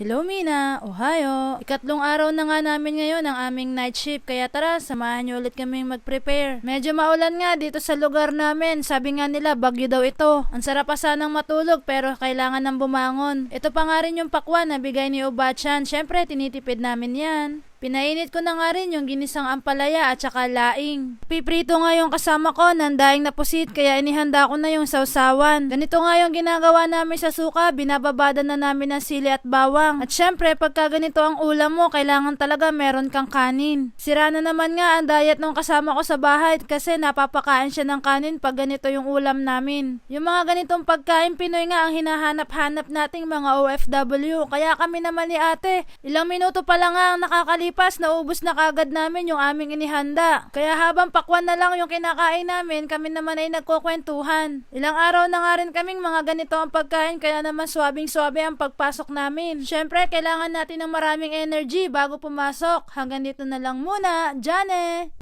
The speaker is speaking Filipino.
Hello Mina, Ohio. Ikatlong araw na nga namin ngayon ang aming night shift kaya tara samahan niyo ulit kaming mag-prepare. Medyo maulan nga dito sa lugar namin. Sabi nga nila bagyo daw ito. Ang sarap pa sanang matulog pero kailangan ng bumangon. Ito pa nga rin yung pakwan na bigay ni Obachan. Syempre tinitipid namin yan. Pinainit ko na nga rin yung ginisang ampalaya at saka laing. Piprito nga yung kasama ko ng daing na pusit kaya inihanda ko na yung sausawan. Ganito nga yung ginagawa namin sa suka, binababada na namin ng sili at bawang. At syempre, pagka ganito ang ulam mo, kailangan talaga meron kang kanin. Sira na naman nga ang diet ng kasama ko sa bahay kasi napapakain siya ng kanin pag ganito yung ulam namin. Yung mga ganitong pagkain Pinoy nga ang hinahanap-hanap nating mga OFW. Kaya kami naman ni ate, ilang minuto pa lang nga ang nakakalipas, naubos na kagad namin yung aming inihanda. Kaya habang pakwan na lang yung kinakain namin, kami naman ay nagkukwentuhan. Ilang araw na nga rin kaming mga ganito ang pagkain, kaya naman swabing-swabe ang pagpasok namin. Syempre, kailangan natin ng maraming energy bago pumasok. Hanggang dito na lang muna. Jane!